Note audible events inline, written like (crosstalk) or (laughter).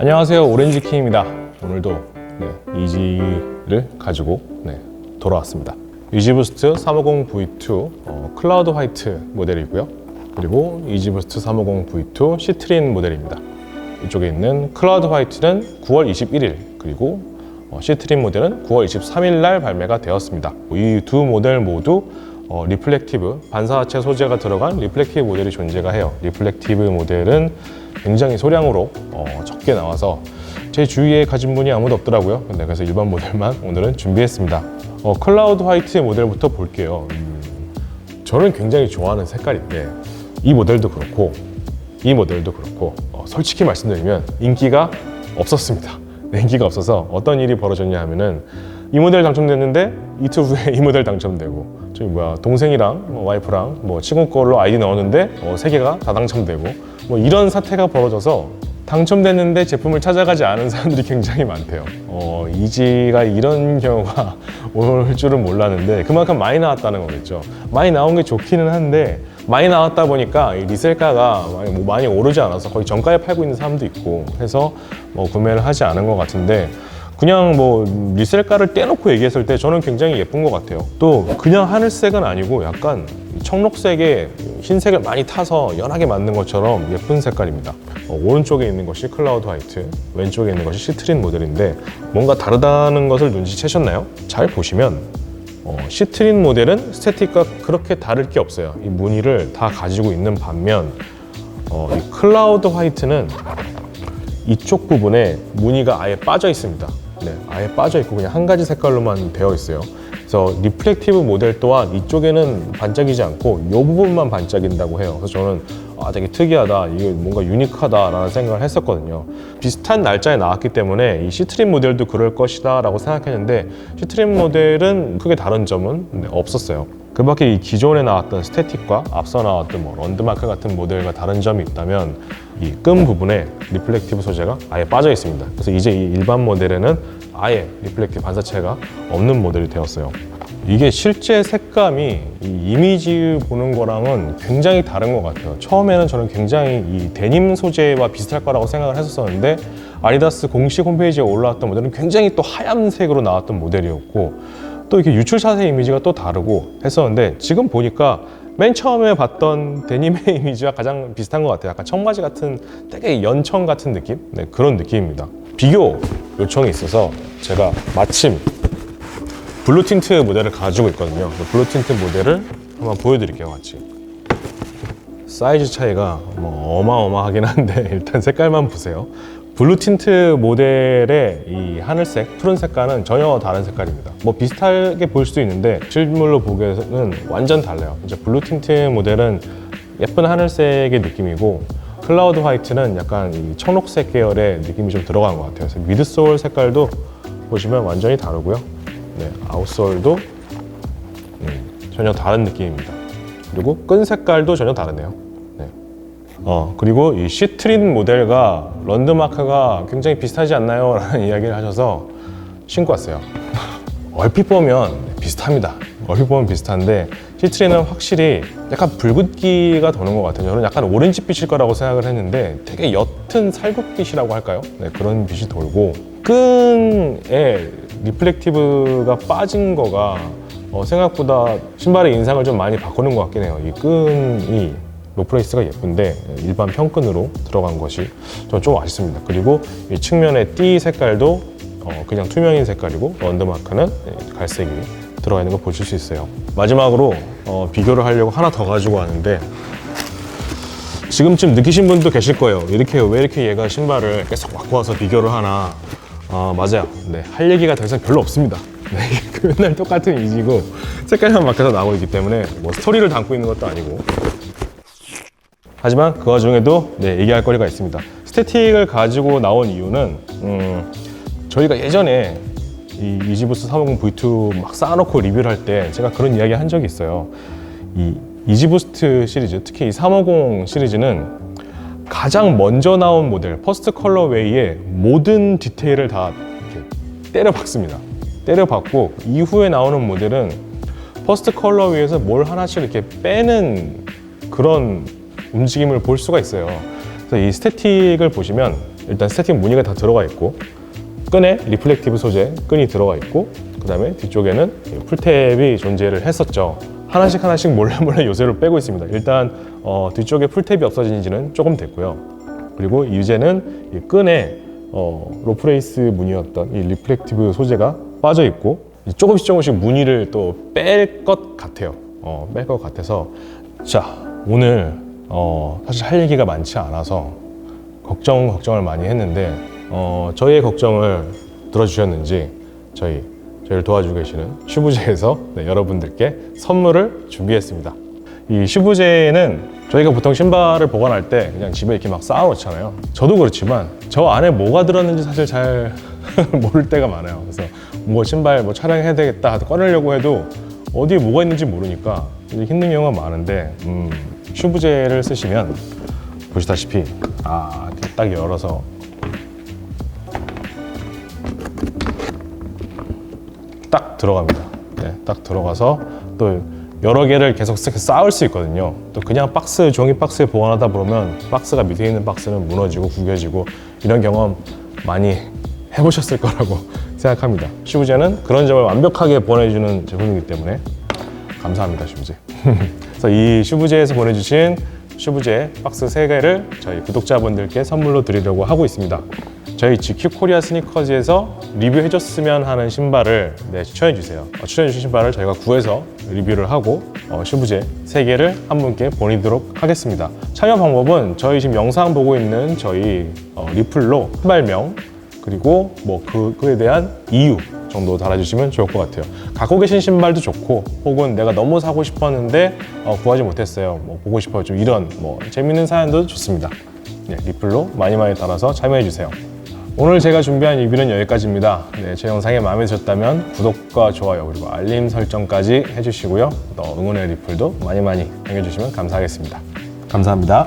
안녕하세요. 오렌지킹입니다. 오늘도 네, 이지를 가지고 네, 돌아왔습니다. 이지부스트 350 V2 어, 클라우드 화이트 모델이고요. 그리고 이지부스트 350 V2 시트린 모델입니다. 이쪽에 있는 클라우드 화이트는 9월 21일 그리고 어, 시트린 모델은 9월 23일 날 발매가 되었습니다. 이 두 모델 모두 어, 리플렉티브 반사체 소재가 들어간 리플렉티브 모델이 존재가 해요. 리플렉티브 모델은 굉장히 소량으로 어, 적게 나와서 제 주위에 가진 분이 아무도 없더라고요. 근데 그래서 일반 모델만 오늘은 준비했습니다. 어, 클라우드 화이트 모델부터 볼게요. 음, 저는 굉장히 좋아하는 색깔인데 이 모델도 그렇고 이 모델도 그렇고 어, 솔직히 말씀드리면 인기가 없었습니다. 네, 인기가 없어서 어떤 일이 벌어졌냐 하면은 이 모델 당첨됐는데 이틀 후에 (laughs) 이 모델 당첨되고 저기 뭐야 동생이랑 뭐 와이프랑 뭐 친구 걸로 아이디 넣었는데 어, 세 개가 다 당첨되고 뭐 이런 사태가 벌어져서 당첨됐는데 제품을 찾아가지 않은 사람들이 굉장히 많대요. 어, 이지가 이런 경우가 (laughs) 올 줄은 몰랐는데 그만큼 많이 나왔다는 거겠죠. 많이 나온 게 좋기는 한데 많이 나왔다 보니까 이 리셀가가 많이, 뭐 많이 오르지 않아서 거의 정가에 팔고 있는 사람도 있고 해서 뭐 구매를 하지 않은 것 같은데 그냥 뭐 리셀가를 떼놓고 얘기했을 때 저는 굉장히 예쁜 것 같아요. 또 그냥 하늘색은 아니고 약간 청록색에 흰색을 많이 타서 연하게 만든 것처럼 예쁜 색깔입니다. 어, 오른쪽에 있는 것이 클라우드 화이트, 왼쪽에 있는 것이 시트린 모델인데 뭔가 다르다는 것을 눈치채셨나요? 잘 보시면 어, 시트린 모델은 스태틱과 그렇게 다를 게 없어요. 이 무늬를 다 가지고 있는 반면 어, 이 클라우드 화이트는 이쪽 부분에 무늬가 아예 빠져 있습니다. 네, 아예 빠져 있고 그냥 한 가지 색깔로만 되어 있어요. 그래서 리플렉티브 모델 또한 이쪽에는 반짝이지 않고 이 부분만 반짝인다고 해요. 그래서 저는 아 되게 특이하다, 이게 뭔가 유니크하다라는 생각을 했었거든요. 비슷한 날짜에 나왔기 때문에 이 시트림 모델도 그럴 것이다 라고 생각했는데 시트림 모델은 크게 다른 점은 네, 없었어요. 그 밖에 이 기존에 나왔던 스태틱과 앞서 나왔던 뭐 런드마크 같은 모델과 다른 점이 있다면 이 끈 부분에 리플렉티브 소재가 아예 빠져 있습니다. 그래서 이제 이 일반 모델에는 아예 리플렉티브 반사체가 없는 모델이 되었어요. 이게 실제 색감이 이 이미지 보는 거랑은 굉장히 다른 것 같아요. 처음에는 저는 굉장히 이 데님 소재와 비슷할 거라고 생각을 했었었는데 아디다스 공식 홈페이지에 올라왔던 모델은 굉장히 또 하얀색으로 나왔던 모델이었고 또 이렇게 유출샷의 이미지가 또 다르고 했었는데 지금 보니까 맨 처음에 봤던 데님의 (laughs) 이미지와 가장 비슷한 것 같아요. 약간 청바지 같은 되게 연청 같은 느낌? 네, 그런 느낌입니다. 비교 요청이 있어서 제가 마침 블루 틴트 모델을 가지고 있거든요. 그 블루 틴트 모델을 한번 보여드릴게요, 같이. 사이즈 차이가 뭐 어마어마하긴 한데 (laughs) 일단 색깔만 보세요. 블루 틴트 모델의 이 하늘색, 푸른 색깔은 전혀 다른 색깔입니다. 뭐 비슷하게 보일 수도 있는데 실물로 보기에는 완전 달라요. 이제 블루 틴트 모델은 예쁜 하늘색의 느낌이고 클라우드 화이트는 약간 이 청록색 계열의 느낌이 좀 들어간 것 같아요. 그래서 미드솔 색깔도 보시면 완전히 다르고요. 네, 아웃솔도 음, 전혀 다른 느낌입니다. 그리고 끈 색깔도 전혀 다르네요. 네. 어, 그리고 이 시트린 모델과 런드마크가 굉장히 비슷하지 않나요? (laughs) 라는 이야기를 하셔서 신고 왔어요. (laughs) 얼핏 보면 비슷합니다. 얼핏 보면 비슷한데 시트린은 확실히 약간 붉은기가 도는 것 같아요. 저는 약간 오렌지빛일 거라고 생각을 했는데 되게 옅은 살구빛이라고 할까요? 네, 그런 빛이 돌고 끈에 리플렉티브가 빠진 거가 어, 생각보다 신발의 인상을 좀 많이 바꾸는 것 같긴 해요. 이 끈이 로프레이스가 예쁜데 일반 평끈으로 들어간 것이 저는 좀 아쉽습니다. 그리고 이 측면의 띠 색깔도 어, 그냥 투명인 색깔이고 런드마크는 갈색이 들어가 있는 거 보실 수 있어요. 마지막으로 어, 비교를 하려고 하나 더 가지고 왔는데 지금쯤 느끼신 분도 계실 거예요. 이렇게 왜 이렇게 얘가 신발을 계속 갖고 와서 비교를 하나? 어, 맞아요. 네, 할 얘기가 더 이상 별로 없습니다. 네, (laughs) 그 맨날 똑같은 이지고 색깔만 바뀌어서 나오고 있기 때문에 뭐 스토리를 담고 있는 것도 아니고 하지만 그 와중에도 네, 얘기할 거리가 있습니다. 스태틱을 가지고 나온 이유는 음, 저희가 예전에 이 이지부스 350 V2 막 쌓아놓고 리뷰를 할 때 제가 그런 이야기 한 적이 있어요. 이 이지부스트 시리즈, 특히 이 350 시리즈는 가장 먼저 나온 모델, 퍼스트 컬러웨이의 모든 디테일을 다 이렇게 때려 박습니다. 때려 박고 이후에 나오는 모델은 퍼스트 컬러웨이에서 뭘 하나씩 이렇게 빼는 그런 움직임을 볼 수가 있어요. 그래서 이 스태틱을 보시면 일단 스태틱 무늬가 다 들어가 있고 끈에 리플렉티브 소재 끈이 들어가 있고 그 다음에 뒤쪽에는 이 풀탭이 존재를 했었죠. 하나씩 하나씩 몰래 (laughs) 몰래 요새를 빼고 있습니다. 일단 어, 뒤쪽에 풀탭이 없어진 지는 조금 됐고요. 그리고 이제는 이 끈에 어, 로프레이스 무늬였던 이 리플렉티브 소재가 빠져 있고 조금씩 조금씩 무늬를 또 뺄 것 같아요. 어, 뺄 것 같아서 자 오늘 어, 사실 할 얘기가 많지 않아서 걱정 걱정을 많이 했는데 어, 저희의 걱정을 들어주셨는지 저희 저희를 도와주고 계시는 슈브제에서 네, 여러분들께 선물을 준비했습니다. 이 슈브제는 저희가 보통 신발을 보관할 때 그냥 집에 이렇게 막 쌓아놓잖아요. 저도 그렇지만 저 안에 뭐가 들었는지 사실 잘 (laughs) 모를 때가 많아요. 그래서 뭐 신발 뭐 촬영해야 되겠다 꺼내려고 해도 어디에 뭐가 있는지 모르니까 힘든 경우가 많은데 음, 슈브제를 쓰시면 보시다시피 아, 딱 열어서 들어갑니다. 네, 딱 들어가서 또 여러 개를 계속 쌓을 수 있거든요. 또 그냥 박스, 종이 박스에 보관하다 보면 박스가 밑에 있는 박스는 무너지고 구겨지고 이런 경험 많이 해보셨을 거라고 (laughs) 생각합니다. 슈브제는 그런 점을 완벽하게 보내주는 제품이기 때문에 감사합니다, 슈브제. (laughs) 그래서 이 슈브제에서 보내주신 슈브제 박스 3개를 저희 구독자분들께 선물로 드리려고 하고 있습니다. 저희 GQ 코리아 스니커즈에서 리뷰해줬으면 하는 신발을 네, 추천해주세요. 어, 추천해주신 신발을 저희가 구해서 리뷰를 하고 어, 슈브제 3개를 한 분께 보내도록 하겠습니다. 참여 방법은 저희 지금 영상 보고 있는 저희 어, 리플로 신발명 그리고 뭐 그, 그에 대한 이유 정도 달아주시면 좋을 것 같아요. 갖고 계신 신발도 좋고, 혹은 내가 너무 사고 싶었는데 어, 구하지 못했어요. 뭐 보고 싶어요. 좀 이런 뭐 재밌는 사연도 좋습니다. 네, 리플로 많이 많이 달아서 참여해 주세요. 오늘 제가 준비한 리뷰는 여기까지입니다. 네, 제 영상이 마음에 드셨다면 구독과 좋아요 그리고 알림 설정까지 해주시고요. 또 응원의 리플도 많이 많이 남겨주시면 감사하겠습니다. 감사합니다.